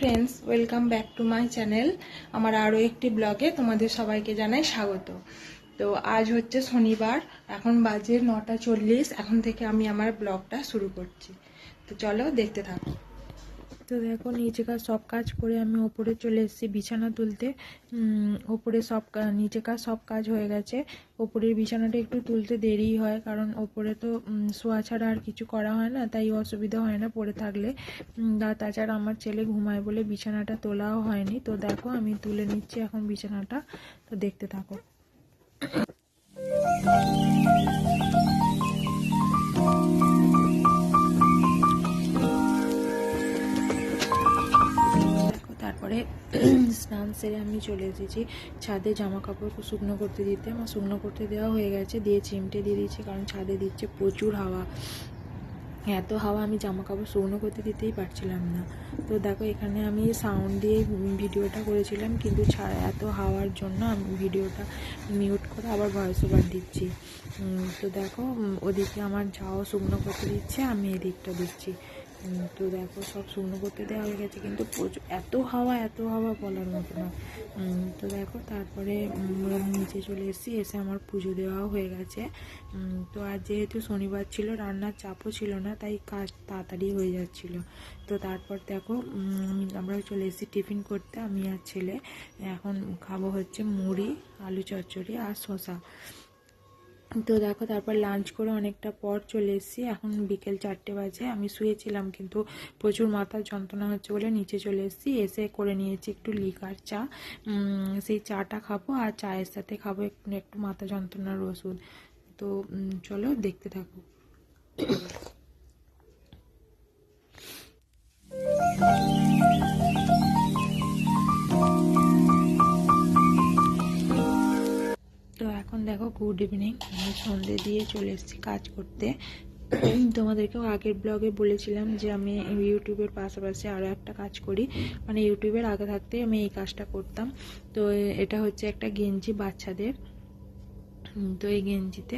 Friends welcome back to my channel আমার আরও একটি ব্লগে তোমাদের সবাইকে জানাই স্বাগত। তো আজ হচ্ছে শনিবার, এখন বাজে নটা চল্লিশ, এখন থেকে আমি আমার ব্লগটা শুরু করছি। তো চলো দেখতে থাকো। তো দেখো নিচেকার সব কাজ করে আমি ওপরে চলে এসেছি বিছানা তুলতে। ওপরে সব নিচেকার সব কাজ হয়ে গেছে। ওপরের বিছানাটা একটু তুলতে দেরি হয়, কারণ ওপরে তো শোয়া ছাড়া আর কিছু করা হয় না, তাই অসুবিধা হয় না পড়ে থাকলে। তাছাড়া আমার ছেলে ঘুমায় বলে বিছানাটা তোলাও হয়নি। তো দেখো, আমি তুলে নিচ্ছি এখন বিছানাটা। তো দেখতে থাকো। সেরে আমি চলে এসেছি। ছাদে জামা কাপড় শুকনো করতে দিতে। আমার শুকনো করতে দেওয়া হয়ে গেছে। দিয়ে চিমটে দিয়ে দিচ্ছি কারণ ছাদে দিচ্ছে প্রচুর হাওয়া। এত হাওয়া আমি জামা কাপড় শুকনো করতে দিতেই পারছিলাম না। তো দেখো, এখানে আমি সাউন্ড দিয়ে ভিডিওটা করেছিলাম, কিন্তু এত হাওয়ার জন্য আমি ভিডিওটা মিউট করে আবার ভয়েস ওভার দিচ্ছি। তো দেখো ওদিকে আমার যাও শুকনো করতে দিচ্ছে, আমি এদিকটা দিচ্ছি। তো দেখো, সব শুকনো করতে দেওয়া হয়ে গেছে, কিন্তু প্রচুর এত হাওয়া এত হাওয়া বলার মতো না। তো দেখো, তারপরে নিচে চলে এসেছি, এসে আমার পুজো দেওয়াও হয়ে গেছে। তো আর যেহেতু শনিবার ছিল, রান্নার চাপও ছিল না, তাই কাজ তাড়াতাড়ি হয়ে যাচ্ছিল। তো তারপর দেখো আমরা চলে এসেছি টিফিন করতে, আমি আর ছেলে। এখন খাব হচ্ছে মুড়ি, আলু চচ্চড়ি আর শসা। তো দেখো, তারপর লাঞ্চ করে অনেকটা পর চলে এসেছি। এখন বিকেল চারটে বাজে। আমি শুয়েছিলাম কিন্তু প্রচুর মাথার যন্ত্রণা হচ্ছে বলে নিচে চলে এসেছি। এসে করে নিয়েছি একটু লিকার চা। সেই চাটা খাব আর চায়ের সাথে খাব একটু একটু মাথা যন্ত্রণার ওষুধ। তো চলো দেখতে থাকো। দেখো গুড ইভিনিং আমি সন্ধে দিয়ে চলে এসেছি কাজ করতে। তোমাদেরকেও আগের ব্লগে বলেছিলাম যে আমি ইউটিউবের পাশাপাশি আরও একটা কাজ করি। মানে ইউটিউবের আগে থাকতে আমি এই কাজটা করতাম। তো এটা হচ্ছে একটা গেঞ্জি বাচ্চাদের। তো এই গেঞ্জিতে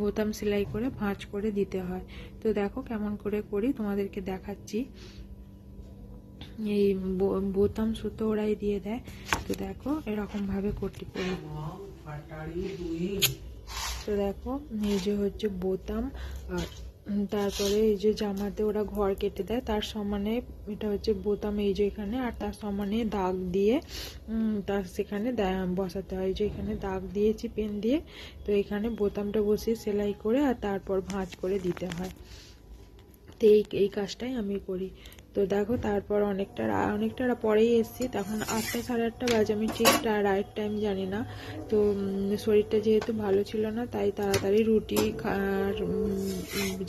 বোতাম সেলাই করে ভাঁজ করে দিতে হয়। তো দেখো কেমন করে করি, তোমাদেরকে দেখাচ্ছি। এই বোতাম সুতো ওরাই দিয়ে দেয়। তো দেখো এরকমভাবে করতে করি। তো দেখো, এই যে হচ্ছে বোতাম, আর তারপরে এই যে জামাতে ওরা ঘর কেটে দেয়, তার সমানে এটা হচ্ছে বোতাম এই যে এখানে, আর তার সমানে দাগ দিয়ে তার সেখানে বসাতে হয়। যে এখানে দাগ দিয়েছি পেন দিয়ে, তো এখানে বোতামটা বসিয়ে সেলাই করে আর তারপর ভাঁজ করে দিতে হয়। তো এই এই কাজটাই আমি করি। তো দেখো তারপর অনেকটা অনেকটা পরেই এসেছি। তখন আটটা সাড়ে আটটা বাজে, আমি ঠিক রাইট টাইম জানি না। তো শরীরটা যেহেতু ভালো ছিল না, তাই তাড়াতাড়ি রুটি আর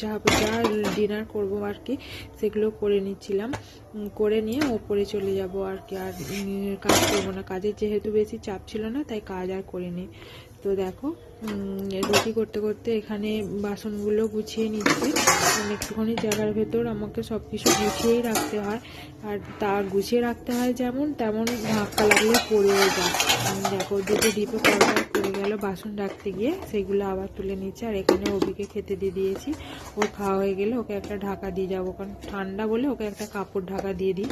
যা যা ডিনার করব আর কি, সেগুলো করে নিচ্ছিলাম। করে নিয়ে ওপরে চলে যাব আর কি। আর কাজ করব না। কাজের যেহেতু বেশি চাপ ছিল না, তাই কাজ আর করিনি। তো দেখো রুটি করতে করতে এখানে বাসনগুলো গুছিয়ে নিচ্ছি। একটুখানি জায়গার ভেতর আমাকে সব কিছু গুছিয়েই রাখতে হয়। আর তা গুছিয়ে রাখতে হয় যেমন তেমন ধাক্কা লাগলে পড়েও যায়। দেখো, দুটো ডিপে পরপর পড়ে গেল বাসন রাখতে গিয়ে। সেগুলো আবার তুলে নিচ্ছে। আর এখানে অবিকে খেতে দিয়ে দিয়েছি। ওর খাওয়া হয়ে গেলে ওকে একটা ঢাকা দিয়ে যাব। কারণ ঠান্ডা বলে ওকে একটা কাপড় ঢাকা দিয়ে দিই।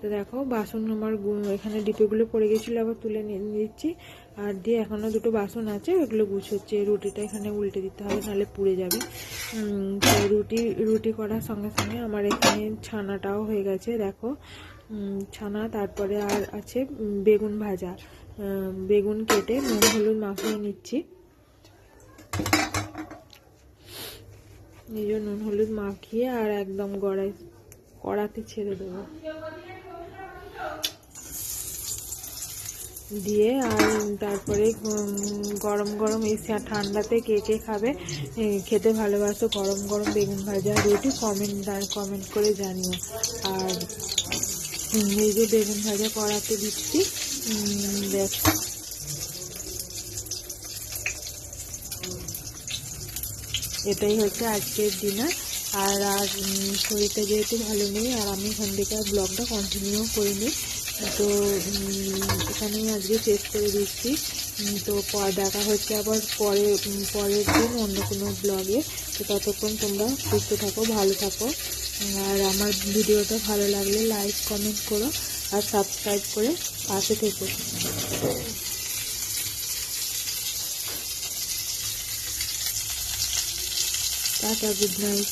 তো দেখো, বাসন আমার এখানে ডিপেগুলো পড়ে গেছিল, আবার তুলে নিচ্ছি। আর দিয়ে এখনও দুটো বাসন আছে, ওগুলো গুছোচ্ছে। রুটিটা এখানে উল্টে দিতে হবে, নাহলে পুড়ে যাবে। তো রুটি রুটি করার সঙ্গে সঙ্গে আমার এখানে ছানাটাও হয়ে গেছে, দেখো। ছানা, তারপরে আর আছে বেগুন ভাজা। বেগুন কেটে নুন, হলুদ মাখিয়ে নিচ্ছি। নিজের নুন, হলুদ মাখিয়ে আর একদম গড়াই, কড়াতে ছেড়ে দেবো। দিয়ে আর তারপরে গরম গরম এই সা- ঠান্ডাতে কে কে খাবে খেতে ভালোবাসো, গরম গরম বেগুন ভাজা রুটি কমেন্ট কমেন্ট করে জানিও। আর এই যে বেগুন ভাজা করাতে দিচ্ছি দেখ। এটাই হচ্ছে আজকের ডিনার আর আর শরীরটা যেহেতু ভালো নেই, আর আমি এখান থেকে ব্লগটা কন্টিনিউ করিনি। তো এখানেই আজকে শেষ করে দিচ্ছি। তো দেখা হচ্ছে আবার পরে পরের দিন অন্য কোনো ব্লগে তো ততক্ষণ তোমরা সুস্থ থাকো, ভালো থাকো। আর আমার ভিডিওটা ভালো লাগলে লাইক কমেন্ট করো আর সাবস্ক্রাইব করে পাশে থেকো। Tata good night